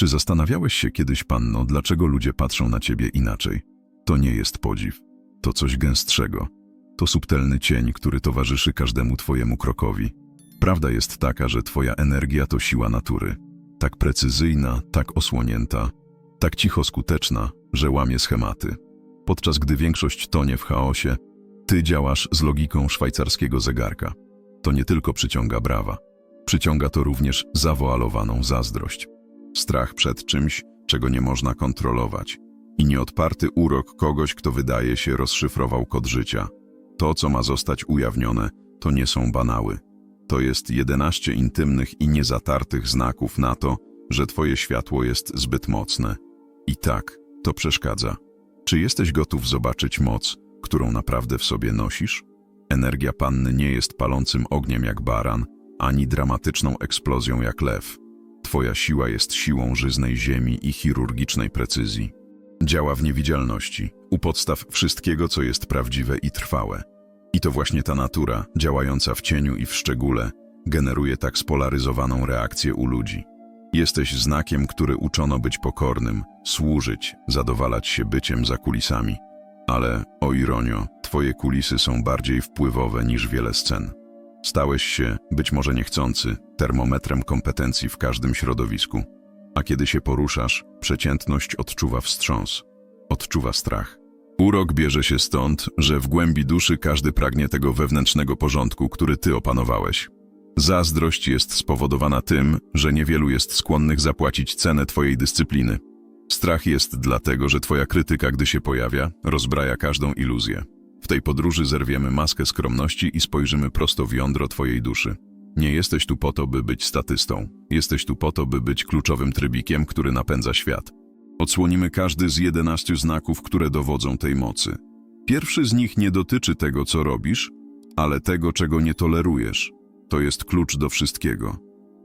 Czy zastanawiałeś się kiedyś, panno, dlaczego ludzie patrzą na ciebie inaczej? To nie jest podziw. To coś gęstszego. To subtelny cień, który towarzyszy każdemu twojemu krokowi. Prawda jest taka, że twoja energia to siła natury. Tak precyzyjna, tak osłonięta, tak cicho skuteczna, że łamie schematy. Podczas gdy większość tonie w chaosie, ty działasz z logiką szwajcarskiego zegarka. To nie tylko przyciąga brawa. Przyciąga to również zawoalowaną zazdrość. Strach przed czymś, czego nie można kontrolować. I nieodparty urok kogoś, kto wydaje się rozszyfrował kod życia. To, co ma zostać ujawnione, to nie są banały. To jest 11 intymnych i niezatartych znaków na to, że twoje światło jest zbyt mocne. I tak, to przeszkadza. Czy jesteś gotów zobaczyć moc, którą naprawdę w sobie nosisz? Energia panny nie jest palącym ogniem jak baran, ani dramatyczną eksplozją jak lew. Twoja siła jest siłą żyznej ziemi i chirurgicznej precyzji. Działa w niewidzialności, u podstaw wszystkiego, co jest prawdziwe i trwałe. I to właśnie ta natura, działająca w cieniu i w szczególe, generuje tak spolaryzowaną reakcję u ludzi. Jesteś znakiem, który uczono być pokornym, służyć, zadowalać się byciem za kulisami. Ale, o ironio, twoje kulisy są bardziej wpływowe niż wiele scen. Stałeś się, być może niechcący, termometrem kompetencji w każdym środowisku. A kiedy się poruszasz, przeciętność odczuwa wstrząs, odczuwa strach. Urok bierze się stąd, że w głębi duszy każdy pragnie tego wewnętrznego porządku, który ty opanowałeś. Zazdrość jest spowodowana tym, że niewielu jest skłonnych zapłacić cenę twojej dyscypliny. Strach jest dlatego, że twoja krytyka, gdy się pojawia, rozbraja każdą iluzję. W tej podróży zerwiemy maskę skromności i spojrzymy prosto w jądro twojej duszy. Nie jesteś tu po to, by być statystą. Jesteś tu po to, by być kluczowym trybikiem, który napędza świat. Odsłonimy każdy z 11 znaków, które dowodzą tej mocy. Pierwszy z nich nie dotyczy tego, co robisz, ale tego, czego nie tolerujesz. To jest klucz do wszystkiego.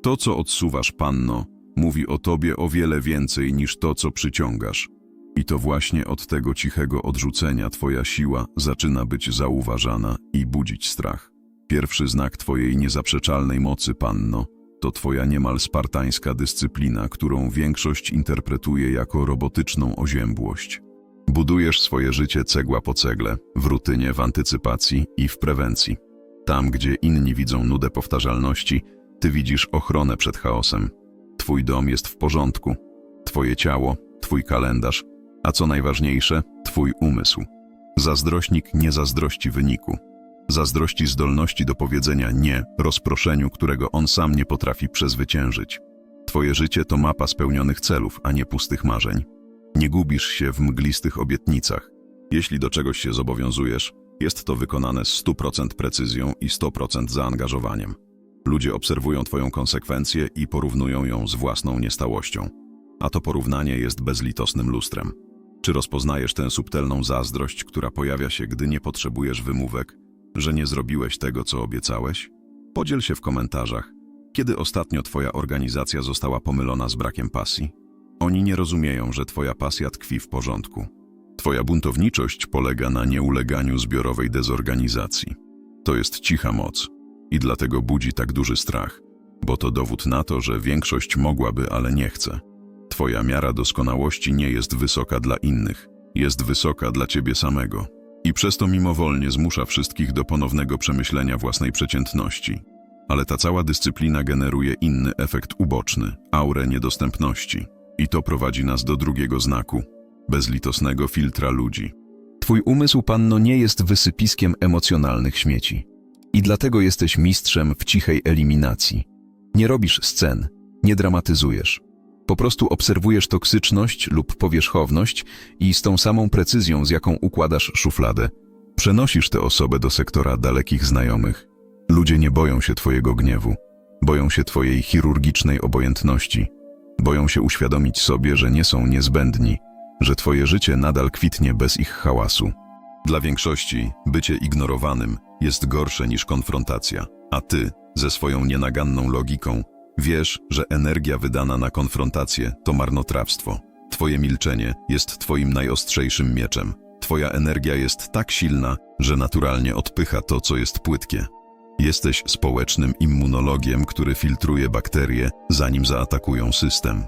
To, co odsuwasz, panno, mówi o tobie o wiele więcej niż to, co przyciągasz. I to właśnie od tego cichego odrzucenia twoja siła zaczyna być zauważana i budzić strach. Pierwszy znak twojej niezaprzeczalnej mocy, panno, to twoja niemal spartańska dyscyplina, którą większość interpretuje jako robotyczną oziębłość. Budujesz swoje życie cegła po cegle, w rutynie, w antycypacji i w prewencji. Tam, gdzie inni widzą nudę powtarzalności, ty widzisz ochronę przed chaosem. Twój dom jest w porządku, twoje ciało, twój kalendarz, a co najważniejsze, twój umysł. Zazdrośnik nie zazdrości wyniku. Zazdrości zdolności do powiedzenia nie rozproszeniu, którego on sam nie potrafi przezwyciężyć. Twoje życie to mapa spełnionych celów, a nie pustych marzeń. Nie gubisz się w mglistych obietnicach. Jeśli do czegoś się zobowiązujesz, jest to wykonane z 100% precyzją i 100% zaangażowaniem. Ludzie obserwują Twoją konsekwencję i porównują ją z własną niestałością. A to porównanie jest bezlitosnym lustrem. Czy rozpoznajesz tę subtelną zazdrość, która pojawia się, gdy nie potrzebujesz wymówek, że nie zrobiłeś tego, co obiecałeś? Podziel się w komentarzach, kiedy ostatnio Twoja organizacja została pomylona z brakiem pasji. Oni nie rozumieją, że Twoja pasja tkwi w porządku. Twoja buntowniczość polega na nieuleganiu zbiorowej dezorganizacji. To jest cicha moc i dlatego budzi tak duży strach, bo to dowód na to, że większość mogłaby, ale nie chce. Twoja miara doskonałości nie jest wysoka dla innych, jest wysoka dla ciebie samego. I przez to mimowolnie zmusza wszystkich do ponownego przemyślenia własnej przeciętności. Ale ta cała dyscyplina generuje inny efekt uboczny aurę niedostępności. I to prowadzi nas do drugiego znaku bezlitosnego filtra ludzi. Twój umysł, panno, nie jest wysypiskiem emocjonalnych śmieci. I dlatego jesteś mistrzem w cichej eliminacji. Nie robisz scen, nie dramatyzujesz. Po prostu obserwujesz toksyczność lub powierzchowność i z tą samą precyzją, z jaką układasz szufladę, przenosisz tę osobę do sektora dalekich znajomych. Ludzie nie boją się twojego gniewu, boją się twojej chirurgicznej obojętności, boją się uświadomić sobie, że nie są niezbędni, że twoje życie nadal kwitnie bez ich hałasu. Dla większości bycie ignorowanym jest gorsze niż konfrontacja, a ty, ze swoją nienaganną logiką, wiesz, że energia wydana na konfrontację to marnotrawstwo. Twoje milczenie jest twoim najostrzejszym mieczem. Twoja energia jest tak silna, że naturalnie odpycha to, co jest płytkie. Jesteś społecznym immunologiem, który filtruje bakterie, zanim zaatakują system.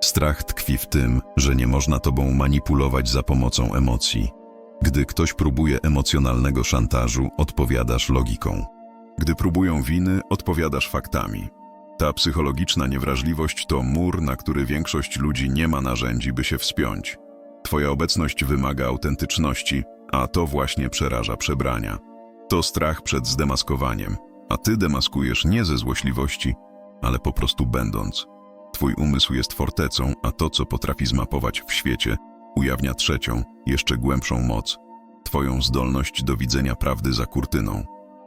Strach tkwi w tym, że nie można tobą manipulować za pomocą emocji. Gdy ktoś próbuje emocjonalnego szantażu, odpowiadasz logiką. Gdy próbują winy, odpowiadasz faktami. Ta psychologiczna niewrażliwość to mur, na który większość ludzi nie ma narzędzi, by się wspiąć. Twoja obecność wymaga autentyczności, a to właśnie przeraża przebrania. To strach przed zdemaskowaniem, a ty demaskujesz nie ze złośliwości, ale po prostu będąc. Twój umysł jest fortecą, a to, co potrafi zmapować w świecie, ujawnia trzecią, jeszcze głębszą moc. Twoją zdolność do widzenia prawdy za kurtyną.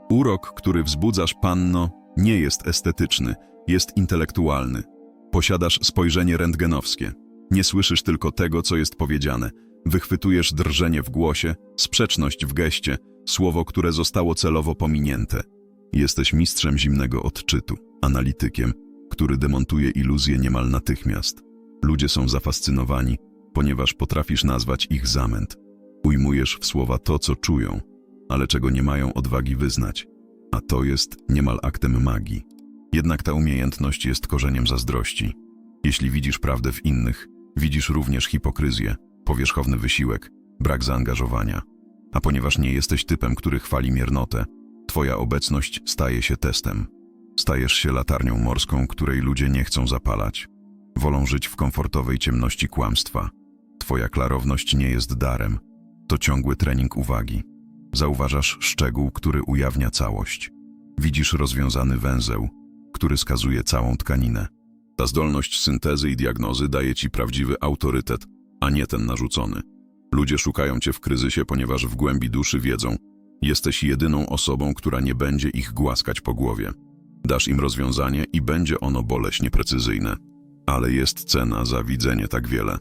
Urok, który wzbudzasz, panno, nie jest estetyczny, jest intelektualny. Posiadasz spojrzenie rentgenowskie. Nie słyszysz tylko tego, co jest powiedziane. Wychwytujesz drżenie w głosie, sprzeczność w geście, słowo, które zostało celowo pominięte. Jesteś mistrzem zimnego odczytu, analitykiem, który demontuje iluzje niemal natychmiast. Ludzie są zafascynowani, ponieważ potrafisz nazwać ich zamęt. Ujmujesz w słowa to, co czują, ale czego nie mają odwagi wyznać. A to jest niemal aktem magii. Jednak ta umiejętność jest korzeniem zazdrości. Jeśli widzisz prawdę w innych, widzisz również hipokryzję, powierzchowny wysiłek, brak zaangażowania. A ponieważ nie jesteś typem, który chwali miernotę, twoja obecność staje się testem. Stajesz się latarnią morską, której ludzie nie chcą zapalać. Wolą żyć w komfortowej ciemności kłamstwa. Twoja klarowność nie jest darem. To ciągły trening uwagi. Zauważasz szczegół, który ujawnia całość. Widzisz rozwiązany węzeł, który skazuje całą tkaninę. Ta zdolność syntezy i diagnozy daje ci prawdziwy autorytet, a nie ten narzucony. Ludzie szukają cię w kryzysie, ponieważ w głębi duszy wiedzą, jesteś jedyną osobą, która nie będzie ich głaskać po głowie. Dasz im rozwiązanie i będzie ono boleśnie precyzyjne. Ale jest cena za widzenie tak wiele.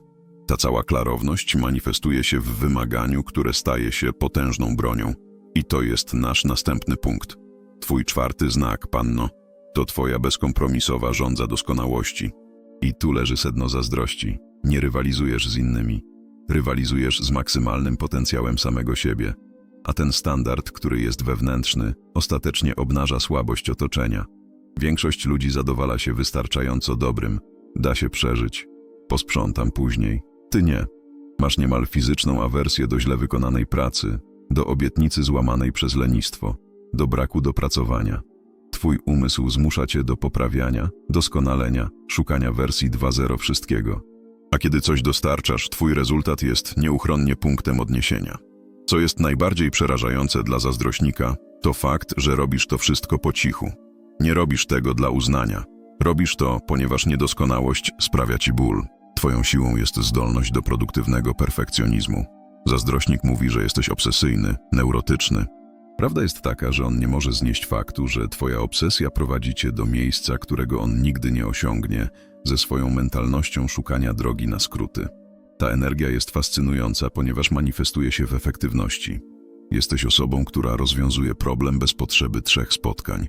Ta cała klarowność manifestuje się w wymaganiu, które staje się potężną bronią. I to jest nasz następny punkt. Twój czwarty znak, panno, to twoja bezkompromisowa żądza doskonałości. I tu leży sedno zazdrości. Nie rywalizujesz z innymi. Rywalizujesz z maksymalnym potencjałem samego siebie. A ten standard, który jest wewnętrzny, ostatecznie obnaża słabość otoczenia. Większość ludzi zadowala się wystarczająco dobrym. Da się przeżyć. Posprzątam później. Ty nie. Masz niemal fizyczną awersję do źle wykonanej pracy, do obietnicy złamanej przez lenistwo, do braku dopracowania. Twój umysł zmusza cię do poprawiania, doskonalenia, szukania wersji 2.0 wszystkiego. A kiedy coś dostarczasz, twój rezultat jest nieuchronnie punktem odniesienia. Co jest najbardziej przerażające dla zazdrośnika, to fakt, że robisz to wszystko po cichu. Nie robisz tego dla uznania. Robisz to, ponieważ niedoskonałość sprawia ci ból. Twoją siłą jest zdolność do produktywnego perfekcjonizmu. Zazdrośnik mówi, że jesteś obsesyjny, neurotyczny. Prawda jest taka, że on nie może znieść faktu, że twoja obsesja prowadzi cię do miejsca, którego on nigdy nie osiągnie, ze swoją mentalnością szukania drogi na skróty. Ta energia jest fascynująca, ponieważ manifestuje się w efektywności. Jesteś osobą, która rozwiązuje problem bez potrzeby trzech spotkań.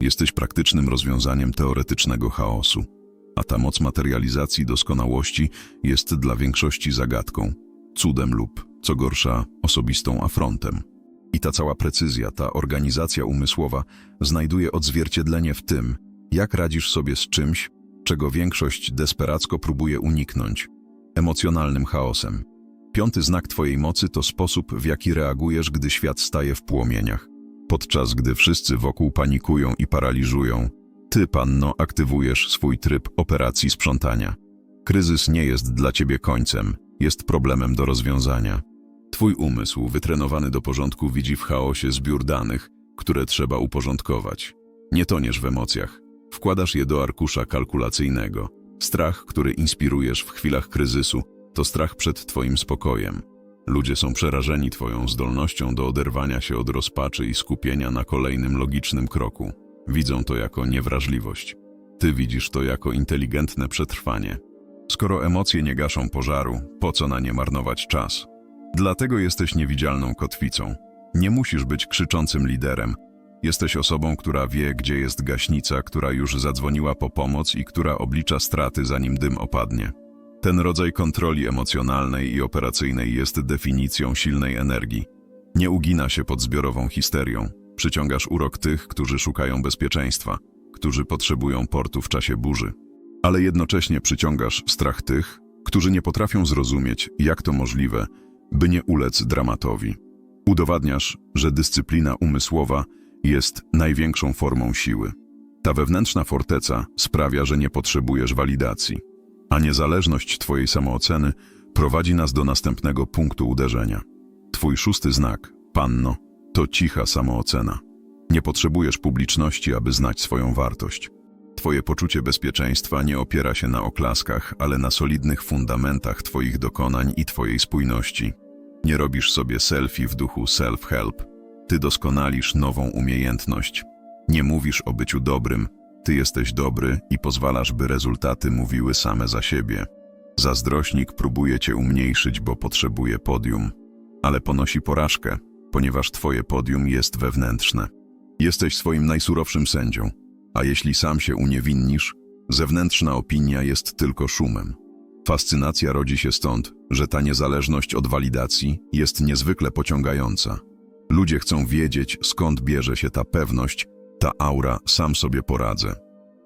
Jesteś praktycznym rozwiązaniem teoretycznego chaosu. A ta moc materializacji doskonałości jest dla większości zagadką, cudem lub, co gorsza, osobistą afrontem. I ta cała precyzja, ta organizacja umysłowa znajduje odzwierciedlenie w tym, jak radzisz sobie z czymś, czego większość desperacko próbuje uniknąć emocjonalnym chaosem. Piąty znak Twojej mocy to sposób, w jaki reagujesz, gdy świat staje w płomieniach. Podczas gdy wszyscy wokół panikują i paraliżują, Ty, panno, aktywujesz swój tryb operacji sprzątania. Kryzys nie jest dla Ciebie końcem, jest problemem do rozwiązania. Twój umysł, wytrenowany do porządku, widzi w chaosie zbiór danych, które trzeba uporządkować. Nie toniesz w emocjach. Wkładasz je do arkusza kalkulacyjnego. Strach, który inspirujesz w chwilach kryzysu, to strach przed Twoim spokojem. Ludzie są przerażeni Twoją zdolnością do oderwania się od rozpaczy i skupienia na kolejnym logicznym kroku. Widzą to jako niewrażliwość. Ty widzisz to jako inteligentne przetrwanie. Skoro emocje nie gaszą pożaru, po co na nie marnować czas? Dlatego jesteś niewidzialną kotwicą. Nie musisz być krzyczącym liderem. Jesteś osobą, która wie, gdzie jest gaśnica, która już zadzwoniła po pomoc i która oblicza straty, zanim dym opadnie. Ten rodzaj kontroli emocjonalnej i operacyjnej jest definicją silnej energii. Nie ugina się pod zbiorową histerią. Przyciągasz urok tych, którzy szukają bezpieczeństwa, którzy potrzebują portu w czasie burzy. ale jednocześnie przyciągasz strach tych, którzy nie potrafią zrozumieć, jak to możliwe, by nie ulec dramatowi. Udowadniasz, że dyscyplina umysłowa jest największą formą siły. Ta wewnętrzna forteca sprawia, że nie potrzebujesz walidacji, a niezależność Twojej samooceny prowadzi nas do następnego punktu uderzenia. Twój szósty znak, panno, to cicha samoocena. Nie potrzebujesz publiczności, aby znać swoją wartość. Twoje poczucie bezpieczeństwa nie opiera się na oklaskach, ale na solidnych fundamentach Twoich dokonań i Twojej spójności. Nie robisz sobie selfie w duchu self-help. Ty doskonalisz nową umiejętność. Nie mówisz o byciu dobrym, ty jesteś dobry i pozwalasz, by rezultaty mówiły same za siebie. Zazdrośnik próbuje cię umniejszyć, bo potrzebuje podium, ale ponosi porażkę, ponieważ twoje podium jest wewnętrzne. Jesteś swoim najsurowszym sędzią, a jeśli sam się uniewinnisz, zewnętrzna opinia jest tylko szumem. Fascynacja rodzi się stąd, że ta niezależność od walidacji jest niezwykle pociągająca. Ludzie chcą wiedzieć, skąd bierze się ta pewność, ta aura, sam sobie poradzę.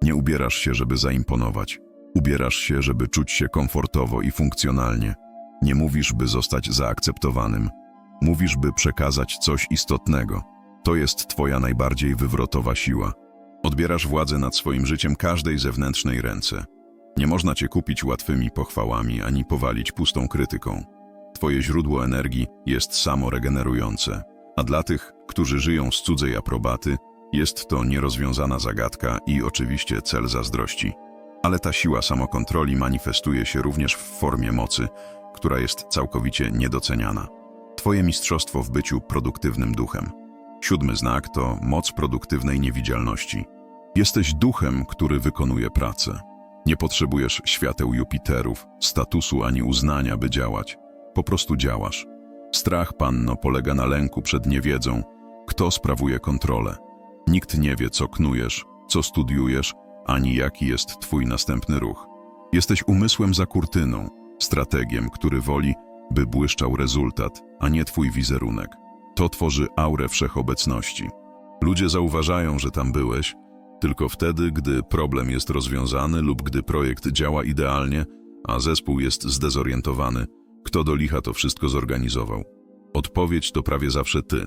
Nie ubierasz się, żeby zaimponować. Ubierasz się, żeby czuć się komfortowo i funkcjonalnie. Nie mówisz, by zostać zaakceptowanym. Mówisz, by przekazać coś istotnego. To jest twoja najbardziej wywrotowa siła. Odbierasz władzę nad swoim życiem każdej zewnętrznej ręce. Nie można cię kupić łatwymi pochwałami ani powalić pustą krytyką. Twoje źródło energii jest samoregenerujące, a dla tych, którzy żyją z cudzej aprobaty, jest to nierozwiązana zagadka i oczywiście cel zazdrości. Ale ta siła samokontroli manifestuje się również w formie mocy, która jest całkowicie niedoceniana. Twoje mistrzostwo w byciu produktywnym duchem. Siódmy znak to moc produktywnej niewidzialności. Jesteś duchem, który wykonuje pracę. Nie potrzebujesz świateł Jupiterów, statusu ani uznania, by działać. Po prostu działasz. Strach, panno, polega na lęku przed niewiedzą, kto sprawuje kontrolę. Nikt nie wie, co knujesz, co studiujesz, ani jaki jest twój następny ruch. Jesteś umysłem za kurtyną, strategiem, który woli, by błyszczał rezultat, a nie twój wizerunek. To tworzy aurę wszechobecności. Ludzie zauważają, że tam byłeś, tylko wtedy, gdy problem jest rozwiązany lub gdy projekt działa idealnie, a zespół jest zdezorientowany, kto do licha to wszystko zorganizował. Odpowiedź to prawie zawsze ty.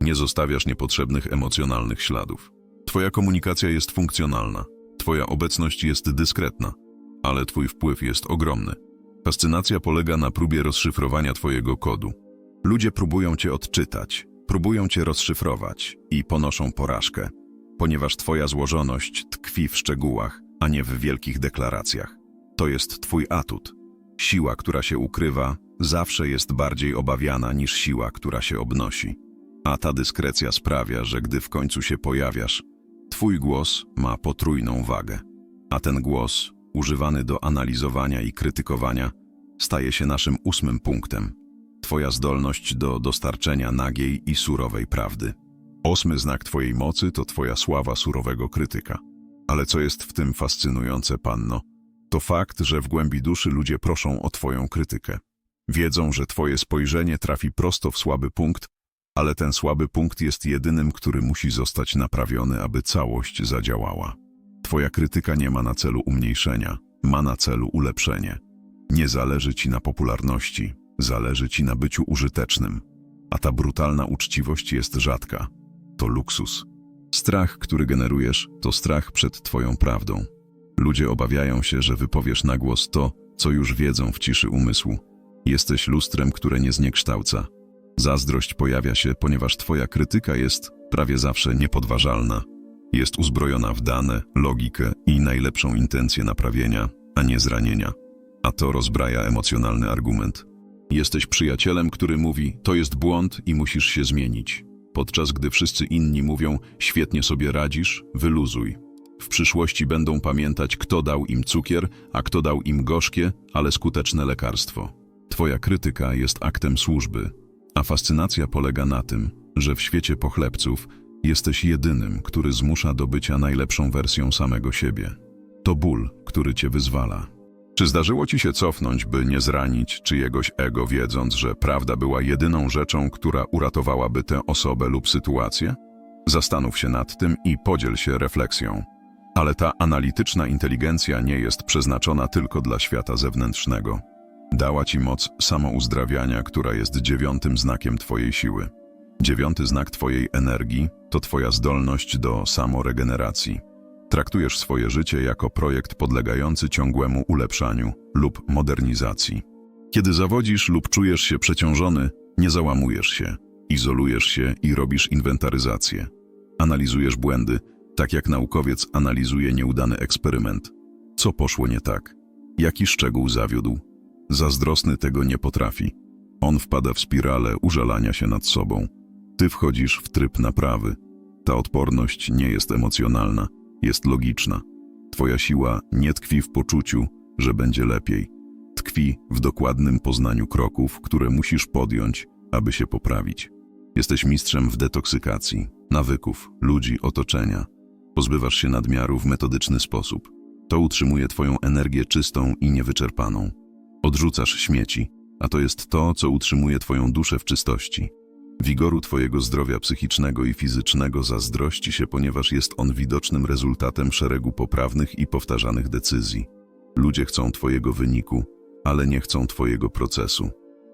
Nie zostawiasz niepotrzebnych emocjonalnych śladów. Twoja komunikacja jest funkcjonalna, twoja obecność jest dyskretna, ale twój wpływ jest ogromny. Fascynacja polega na próbie rozszyfrowania twojego kodu. Ludzie próbują cię odczytać, próbują cię rozszyfrować i ponoszą porażkę, ponieważ twoja złożoność tkwi w szczegółach, a nie w wielkich deklaracjach. To jest twój atut. Siła, która się ukrywa, zawsze jest bardziej obawiana niż siła, która się obnosi. A ta dyskrecja sprawia, że gdy w końcu się pojawiasz, twój głos ma potrójną wagę. A ten głos, używany do analizowania i krytykowania, staje się naszym ósmym punktem. Twoja zdolność do dostarczenia nagiej i surowej prawdy. Ósmy znak Twojej mocy to Twoja sława surowego krytyka. Ale co jest w tym fascynujące, panno? To fakt, że w głębi duszy ludzie proszą o Twoją krytykę. Wiedzą, że Twoje spojrzenie trafi prosto w słaby punkt, ale ten słaby punkt jest jedynym, który musi zostać naprawiony, aby całość zadziałała. Twoja krytyka nie ma na celu umniejszenia, ma na celu ulepszenie. Nie zależy Ci na popularności, zależy Ci na byciu użytecznym. A ta brutalna uczciwość jest rzadka. To luksus. Strach, który generujesz, to strach przed Twoją prawdą. Ludzie obawiają się, że wypowiesz na głos to, co już wiedzą w ciszy umysłu. Jesteś lustrem, które nie zniekształca. Zazdrość pojawia się, ponieważ Twoja krytyka jest prawie zawsze niepodważalna. Jest uzbrojona w dane, logikę i najlepszą intencję naprawienia, a nie zranienia. A to rozbraja emocjonalny argument. Jesteś przyjacielem, który mówi: To jest błąd i musisz się zmienić. Podczas gdy wszyscy inni mówią: Świetnie sobie radzisz, wyluzuj. W przyszłości będą pamiętać, kto dał im cukier, a kto dał im gorzkie, ale skuteczne lekarstwo. Twoja krytyka jest aktem służby, a fascynacja polega na tym, że w świecie pochlebców jesteś jedynym, który zmusza do bycia najlepszą wersją samego siebie. To ból, który cię wyzwala. Czy zdarzyło ci się cofnąć, by nie zranić czyjegoś ego, wiedząc, że prawda była jedyną rzeczą, która uratowałaby tę osobę lub sytuację? Zastanów się nad tym i podziel się refleksją. Ale ta analityczna inteligencja nie jest przeznaczona tylko dla świata zewnętrznego. Dała ci moc samouzdrawiania, która jest dziewiątym znakiem twojej siły. Dziewiąty znak twojej energii to twoja zdolność do samoregeneracji. Traktujesz swoje życie jako projekt podlegający ciągłemu ulepszaniu lub modernizacji. Kiedy zawodzisz lub czujesz się przeciążony, nie załamujesz się, izolujesz się i robisz inwentaryzację. Analizujesz błędy, tak jak naukowiec analizuje nieudany eksperyment. Co poszło nie tak? Jaki szczegół zawiódł? Zazdrosny tego nie potrafi. On wpada w spiralę użalania się nad sobą. Ty wchodzisz w tryb naprawy. Ta odporność nie jest emocjonalna, jest logiczna. Twoja siła nie tkwi w poczuciu, że będzie lepiej. Tkwi w dokładnym poznaniu kroków, które musisz podjąć, aby się poprawić. Jesteś mistrzem w detoksykacji, nawyków, ludzi, otoczenia. Pozbywasz się nadmiaru w metodyczny sposób. To utrzymuje Twoją energię czystą i niewyczerpaną. Odrzucasz śmieci, a to jest to, co utrzymuje Twoją duszę w czystości. Wigoru Twojego zdrowia psychicznego i fizycznego zazdrości się, ponieważ jest on widocznym rezultatem szeregu poprawnych i powtarzanych decyzji. Ludzie chcą Twojego wyniku, ale nie chcą Twojego procesu.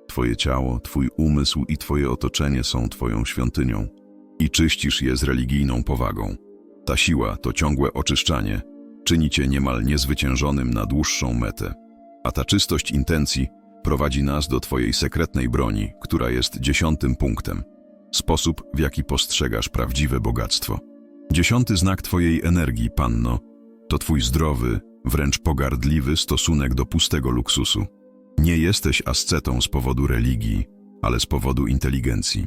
Twoje ciało, Twój umysł i Twoje otoczenie są Twoją świątynią i czyścisz je z religijną powagą. Ta siła, to ciągłe oczyszczanie, czyni Cię niemal niezwyciężonym na dłuższą metę. A ta czystość intencji prowadzi nas do Twojej sekretnej broni, która jest dziesiątym punktem. Sposób, w jaki postrzegasz prawdziwe bogactwo. Dziesiąty znak Twojej energii, panno, to Twój zdrowy, wręcz pogardliwy stosunek do pustego luksusu. Nie jesteś ascetą z powodu religii, ale z powodu inteligencji.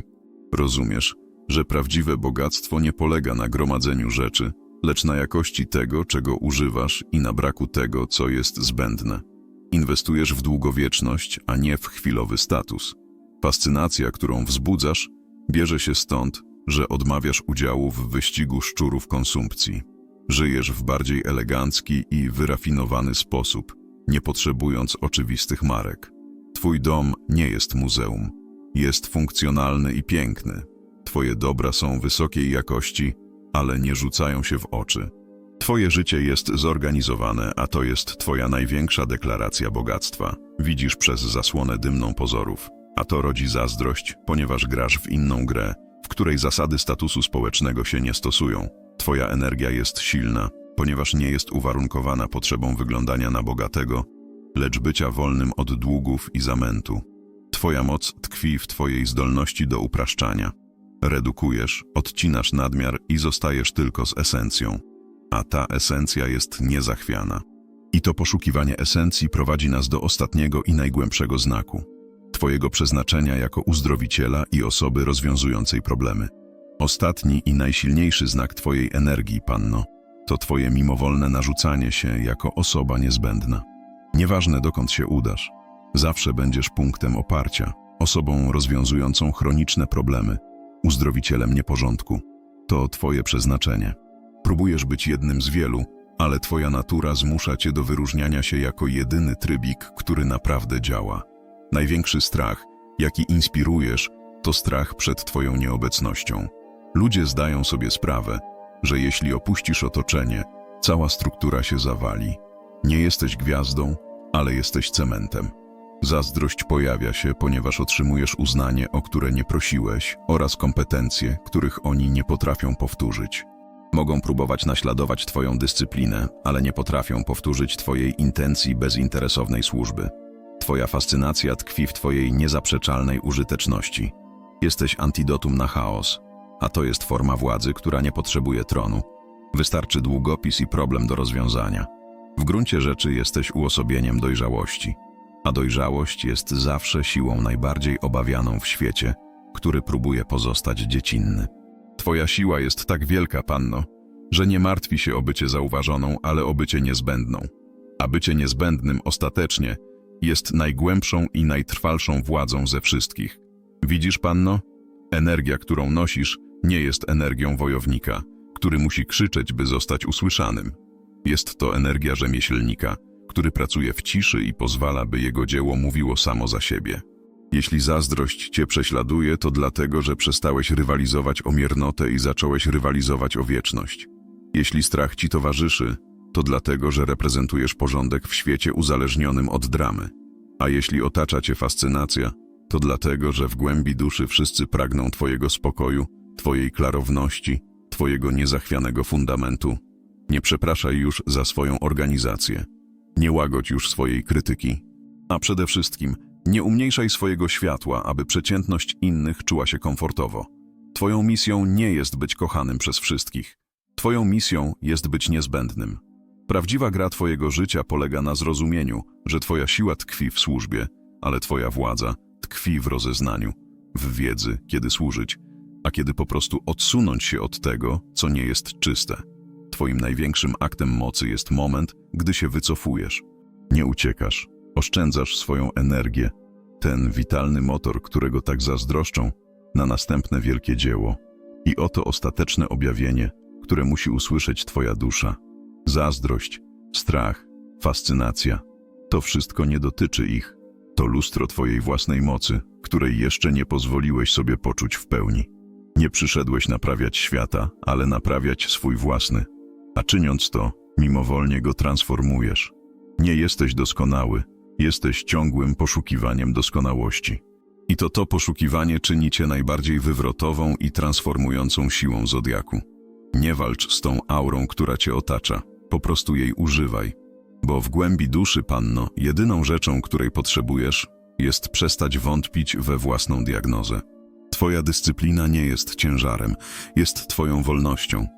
Rozumiesz, że prawdziwe bogactwo nie polega na gromadzeniu rzeczy, lecz na jakości tego, czego używasz i na braku tego, co jest zbędne. Inwestujesz w długowieczność, a nie w chwilowy status. Fascynacja, którą wzbudzasz, bierze się stąd, że odmawiasz udziału w wyścigu szczurów konsumpcji. Żyjesz w bardziej elegancki i wyrafinowany sposób, nie potrzebując oczywistych marek. Twój dom nie jest muzeum. Jest funkcjonalny i piękny. Twoje dobra są wysokiej jakości, ale nie rzucają się w oczy. Twoje życie jest zorganizowane, a to jest Twoja największa deklaracja bogactwa. Widzisz przez zasłonę dymną pozorów, a to rodzi zazdrość, ponieważ grasz w inną grę, w której zasady statusu społecznego się nie stosują. Twoja energia jest silna, ponieważ nie jest uwarunkowana potrzebą wyglądania na bogatego, lecz bycia wolnym od długów i zamętu. Twoja moc tkwi w Twojej zdolności do upraszczania. Redukujesz, odcinasz nadmiar i zostajesz tylko z esencją. A ta esencja jest niezachwiana. I to poszukiwanie esencji prowadzi nas do ostatniego i najgłębszego znaku Twojego przeznaczenia jako uzdrowiciela i osoby rozwiązującej problemy. Ostatni i najsilniejszy znak Twojej energii, panno, to Twoje mimowolne narzucanie się jako osoba niezbędna. Nieważne dokąd się udasz, zawsze będziesz punktem oparcia, osobą rozwiązującą chroniczne problemy, uzdrowicielem nieporządku. To Twoje przeznaczenie. Próbujesz być jednym z wielu, ale Twoja natura zmusza Cię do wyróżniania się jako jedyny trybik, który naprawdę działa. Największy strach, jaki inspirujesz, to strach przed Twoją nieobecnością. Ludzie zdają sobie sprawę, że jeśli opuścisz otoczenie, cała struktura się zawali. Nie jesteś gwiazdą, ale jesteś cementem. Zazdrość pojawia się, ponieważ otrzymujesz uznanie, o które nie prosiłeś, oraz kompetencje, których oni nie potrafią powtórzyć. Mogą próbować naśladować Twoją dyscyplinę, ale nie potrafią powtórzyć Twojej intencji bezinteresownej służby. Twoja fascynacja tkwi w Twojej niezaprzeczalnej użyteczności. Jesteś antidotum na chaos, a to jest forma władzy, która nie potrzebuje tronu. Wystarczy długopis i problem do rozwiązania. W gruncie rzeczy jesteś uosobieniem dojrzałości, a dojrzałość jest zawsze siłą najbardziej obawianą w świecie, który próbuje pozostać dziecinny. Twoja siła jest tak wielka, panno, że nie martwi się o bycie zauważoną, ale o bycie niezbędną. A bycie niezbędnym ostatecznie jest najgłębszą i najtrwalszą władzą ze wszystkich. Widzisz, panno? Energia, którą nosisz, nie jest energią wojownika, który musi krzyczeć, by zostać usłyszanym. Jest to energia rzemieślnika, który pracuje w ciszy i pozwala, by jego dzieło mówiło samo za siebie. Jeśli zazdrość cię prześladuje, to dlatego, że przestałeś rywalizować o miernotę i zacząłeś rywalizować o wieczność. Jeśli strach ci towarzyszy, to dlatego, że reprezentujesz porządek w świecie uzależnionym od dramy. A jeśli otacza cię fascynacja, to dlatego, że w głębi duszy wszyscy pragną twojego spokoju, twojej klarowności, twojego niezachwianego fundamentu. Nie przepraszaj już za swoją organizację. Nie łagodź już swojej krytyki. A przede wszystkim, nie umniejszaj swojego światła, aby przeciętność innych czuła się komfortowo. Twoją misją nie jest być kochanym przez wszystkich. Twoją misją jest być niezbędnym. Prawdziwa gra Twojego życia polega na zrozumieniu, że Twoja siła tkwi w służbie, ale Twoja władza tkwi w rozeznaniu, w wiedzy, kiedy służyć, a kiedy po prostu odsunąć się od tego, co nie jest czyste. Twoim największym aktem mocy jest moment, gdy się wycofujesz. Nie uciekasz, oszczędzasz swoją energię, ten witalny motor, którego tak zazdroszczą, na następne wielkie dzieło. I oto ostateczne objawienie, które musi usłyszeć Twoja dusza. Zazdrość, strach, fascynacja to wszystko nie dotyczy ich. To lustro Twojej własnej mocy, której jeszcze nie pozwoliłeś sobie poczuć w pełni. Nie przyszedłeś naprawiać świata, ale naprawiać swój własny. A czyniąc to, mimowolnie go transformujesz. Nie jesteś doskonały, jesteś ciągłym poszukiwaniem doskonałości. I to to poszukiwanie czyni cię najbardziej wywrotową i transformującą siłą zodiaku. Nie walcz z tą aurą, która cię otacza. Po prostu jej używaj. Bo w głębi duszy, panno, jedyną rzeczą, której potrzebujesz, jest przestać wątpić we własną diagnozę. Twoja dyscyplina nie jest ciężarem, jest twoją wolnością.